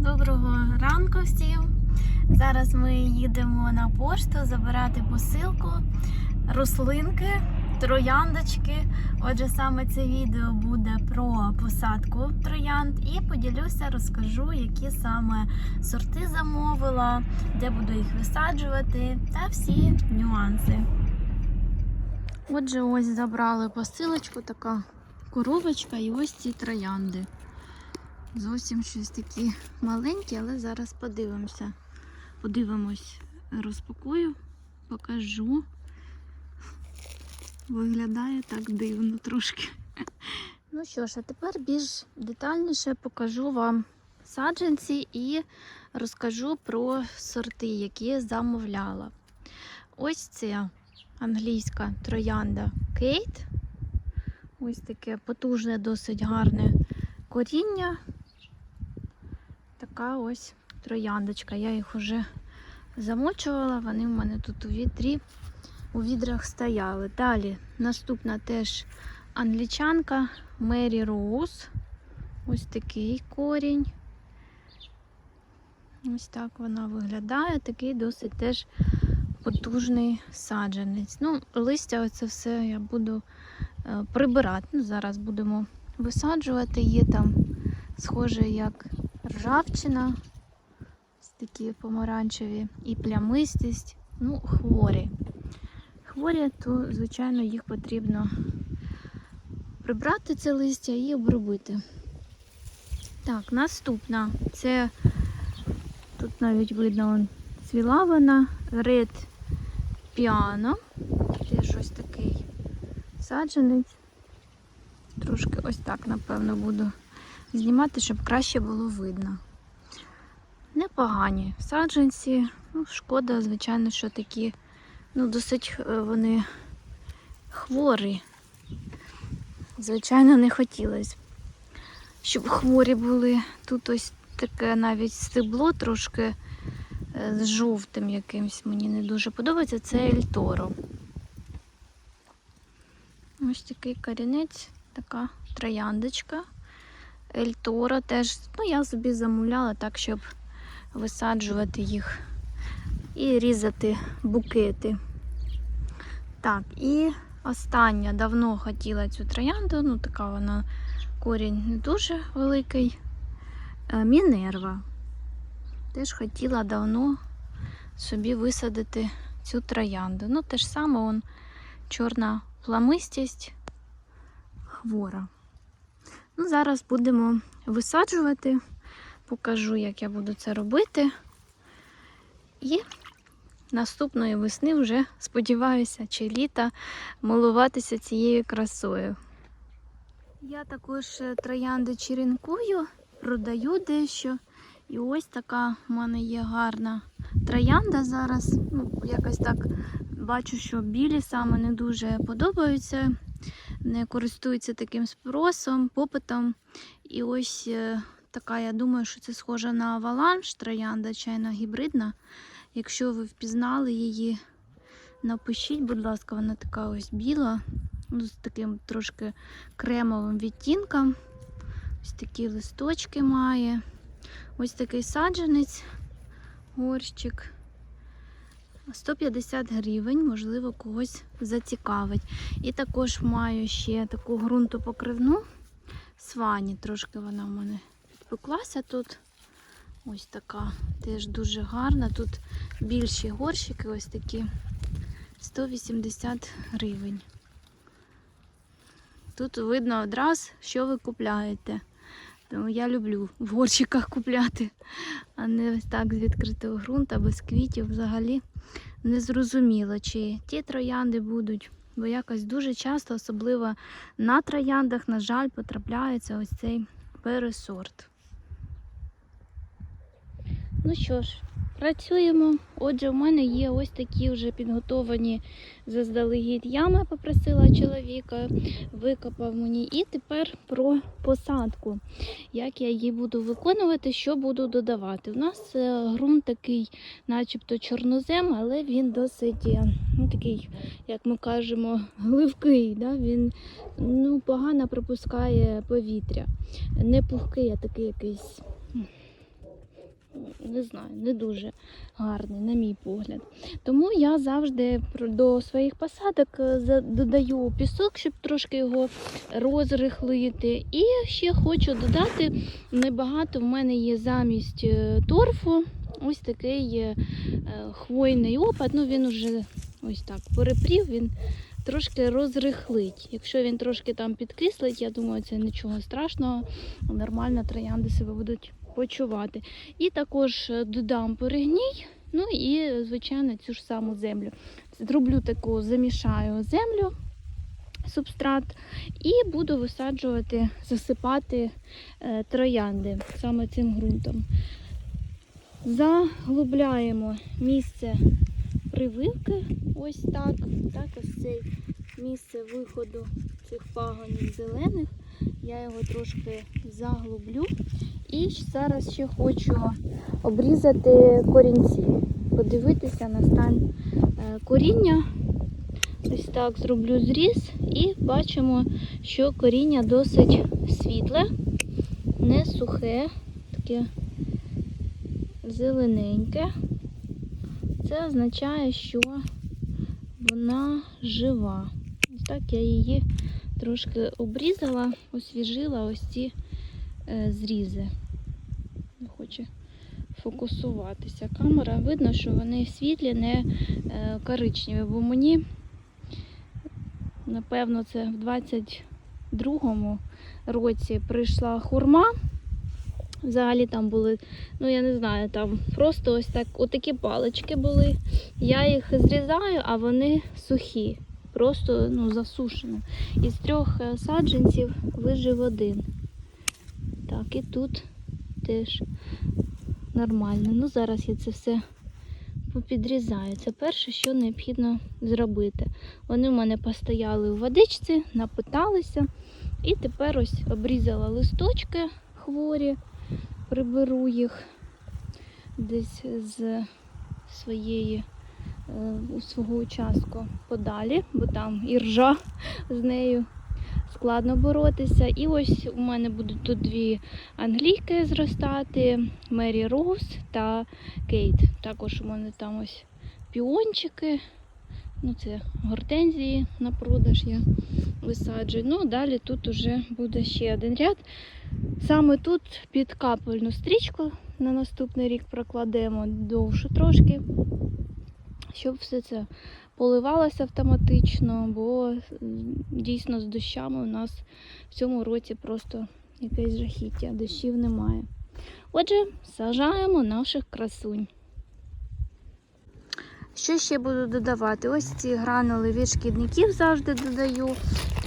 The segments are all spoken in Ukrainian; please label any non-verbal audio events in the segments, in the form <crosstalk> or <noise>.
Доброго ранку всім. Зараз ми їдемо на пошту забирати посилку, рослинки, трояндочки. Отже, саме це відео буде про посадку троянд і поділюся, розкажу, які саме сорти замовила, де буду їх висаджувати та всі нюанси. Отже, ось забрали посилочку, така коробочка і ось ці троянди. Зовсім щось такі маленькі, але зараз подивимося. Подивимось, розпакую, покажу. Виглядає так дивно трошки. Ну що ж, а тепер більш детальніше покажу вам саджанці і розкажу про сорти, які замовляла. Ось це англійська троянда Кейт. Ось таке потужне, досить гарне коріння. Така ось трояндочка. Я їх вже замочувала, вони в мене тут у вітрі, у відрах стояли. Далі наступна теж англічанка Мері Роуз. Ось такий корінь. Ось так вона виглядає. Такий досить теж потужний саджанець. Ну, листя, оце все я буду е, прибирати. Ну, зараз будемо висаджувати. Є там схоже як ржавчина, ось такі помаранчеві і плямистість. Ну, хворі. Хворі, то, звичайно, їх потрібно прибрати це листя і обробити. Так, наступна. Це тут навіть видно он, цвіла вона, Red Piano. Теж ось такий саджанець. Трошки ось так, напевно, буду знімати, щоб краще було видно. Непогані саджанці. Ну, шкода, звичайно, що такі, ну, досить е, вони хворі. Звичайно, не хотілося, щоб хворі були. Тут ось таке навіть стебло трошки е, з жовтим якимсь мені не дуже подобається. Це Ельторо. Ось такий корінець, така трояндочка. Ельтора теж, ну я собі замовляла так, щоб висаджувати їх і різати букети. Так, і остання давно хотіла цю троянду, ну така вона корінь не дуже великий. Е, Мінерва. Теж хотіла давно собі висадити цю троянду. Ну, те ж саме, он, чорна пламистість хвора. Ну, зараз будемо висаджувати, покажу, як я буду це робити. І наступної весни вже сподіваюся, чи літа милуватися цією красою. Я також е, троянди черенкую, продаю дещо. І ось така в мене є гарна троянда зараз. Ну, якось так бачу, що білі саме не дуже подобаються не користуються таким спросом, попитом. І ось е, така, я думаю, що це схожа на аваланж троянда, чайна гібридна. Якщо ви впізнали її, напишіть, будь ласка, вона така ось біла, ну, з таким трошки кремовим відтінком. Ось такі листочки має. Ось такий саджанець, горщик. 150 гривень, можливо, когось зацікавить. І також маю ще таку ґрунтопокривну свані. Трошки вона в мене підпеклася тут. Ось така теж дуже гарна. Тут більші горщики, ось такі 180 гривень. Тут видно одразу, що ви купляєте. Тому я люблю в горщиках купляти, а не ось так з відкритого ґрунту, без квітів взагалі не зрозуміло, чи ті троянди будуть, бо якось дуже часто, особливо на трояндах, на жаль, потрапляється ось цей пересорт. Ну що ж, працюємо. Отже, в мене є ось такі вже підготовані заздалегідь ями, попросила чоловіка, викопав мені. І тепер про посадку. Як я її буду виконувати, що буду додавати. У нас е, ґрунт такий, начебто чорнозем, але він досить е, ну, такий, як ми кажемо, гливкий. Да? Він ну, погано пропускає повітря. Не пухкий, а такий якийсь. Не знаю, не дуже гарний, на мій погляд. Тому я завжди до своїх посадок е, додаю пісок, щоб трошки його розрихлити. І ще хочу додати небагато в мене є замість е, торфу. Ось такий е, хвойний опад. Ну він уже ось так перепрів, він трошки розрихлить. Якщо він трошки там підкислить, я думаю, це нічого страшного. Нормально троянди себе будуть почувати. І також е, додам перегній. Ну і, звичайно, цю ж саму землю. Зроблю таку, замішаю землю, субстрат, і буду висаджувати, засипати е, троянди саме цим ґрунтом. Заглубляємо місце прививки, ось так. Так, ось це місце виходу цих пагонів зелених. Я його трошки заглублю. І зараз ще хочу обрізати корінці, подивитися на стан е, коріння. Ось так зроблю зріз і бачимо, що коріння досить світле, не сухе, таке зелененьке. Це означає, що вона жива. Ось так я її трошки обрізала, освіжила ось ці е, зрізи. Хоче фокусуватися камера. Видно, що вони світлі, не е, коричневі, бо мені, напевно, це в 22-му році прийшла хурма. Взагалі там були, ну я не знаю, там просто ось так, отакі палички були. Я їх зрізаю, а вони сухі, просто ну, засушені. Із трьох е, саджанців вижив один. Так, і тут теж нормально. Ну, зараз я це все попідрізаю. Це перше, що необхідно зробити. Вони в мене постояли у водичці, напиталися. І тепер ось обрізала листочки хворі, приберу їх десь з своєї е, у свого участку подалі, бо там і ржа з нею складно боротися. І ось у мене будуть тут дві англійки зростати: Мері Роуз та Кейт. Також у мене там ось піончики. Ну, це гортензії на продаж я висаджую. Ну, далі тут уже буде ще один ряд. Саме тут під капельну стрічку на наступний рік прокладемо довше трошки, щоб все це поливалося автоматично, бо дійсно з дощами у нас в цьому році просто якесь жахіття, дощів немає. Отже, сажаємо наших красунь. Що ще буду додавати? Ось ці гранули від шкідників завжди додаю.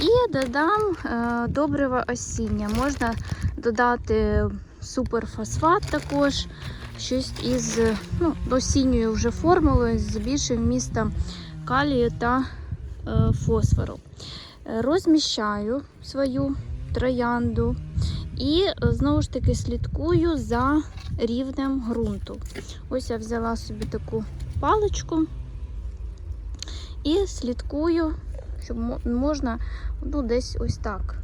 І додам е, добрива осіння. Можна додати суперфосфат також, щось із ну, осінньою вже формулою з більшим містом калію та е, фосфору. Е, Розміщаю свою троянду і е, знову ж таки слідкую за рівнем ґрунту. Ось я взяла собі таку паличку і слідкую, щоб можна ну, десь ось так.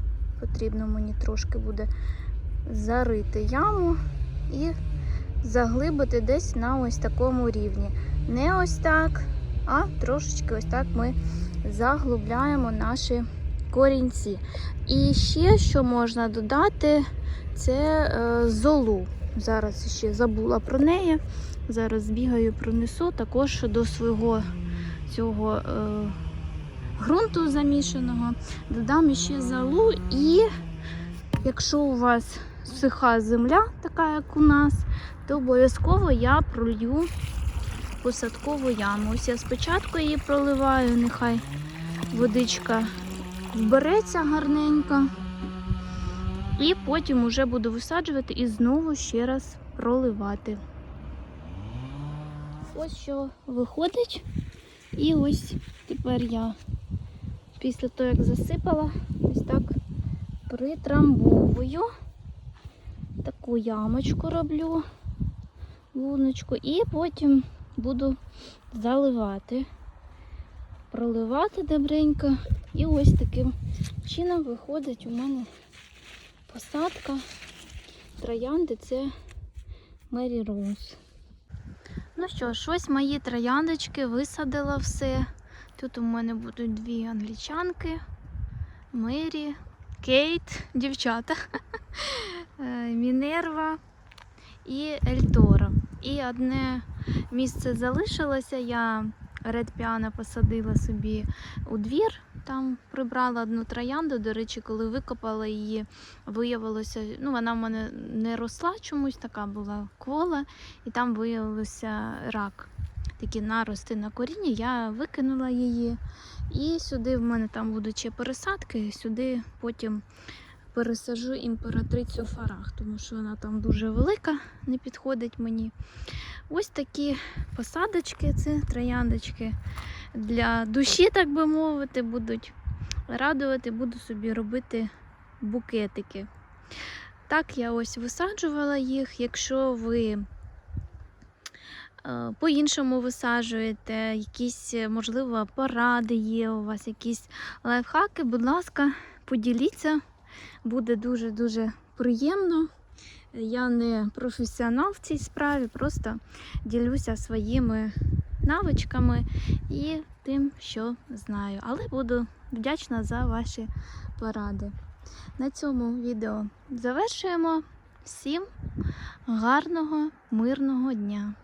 Потрібно мені трошки буде зарити яму і заглибити десь на ось такому рівні. Не ось так, а трошечки ось так ми заглубляємо наші корінці. І ще що можна додати, це е, золу. Зараз ще забула про неї. Зараз збігаю, пронесу також до свого цього е, ґрунту замішаного. Додам ще залу і якщо у вас суха земля, така як у нас, то обов'язково я пролью посадкову яму. Ось я спочатку її проливаю, нехай водичка вбереться гарненько. І потім вже буду висаджувати і знову ще раз проливати. Ось що виходить. І ось тепер я після того, як засипала, ось так притрамбовую. Таку ямочку роблю, луночку, і потім буду заливати, проливати добренько. І ось таким чином виходить у мене посадка троянди це Мері Роуз. Ну що ж, ось мої трояндочки, висадила все. Тут у мене будуть дві англічанки, Мері, Кейт, дівчата, <laughs> е, Мінерва і Ельтора. І одне місце залишилося. Я Ред Піана посадила собі у двір. Там прибрала одну троянду. До речі, коли викопала її, виявилося, ну вона в мене не росла чомусь, така була квола, і там виявився рак. Такі нарости на корінні, я викинула її. І сюди в мене там будуть ще пересадки, сюди потім пересажу імператрицю фарах, тому що вона там дуже велика, не підходить мені. Ось такі посадочки, це трояндочки для душі, так би мовити, будуть радувати, буду собі робити букетики. Так, я ось висаджувала їх. Якщо ви е, по-іншому висаджуєте, якісь, можливо, поради є у вас, якісь лайфхаки, будь ласка, поділіться. Буде дуже-дуже приємно. Я не професіонал в цій справі, просто ділюся своїми навичками і тим, що знаю. Але буду вдячна за ваші поради. На цьому відео завершуємо. Всім гарного, мирного дня!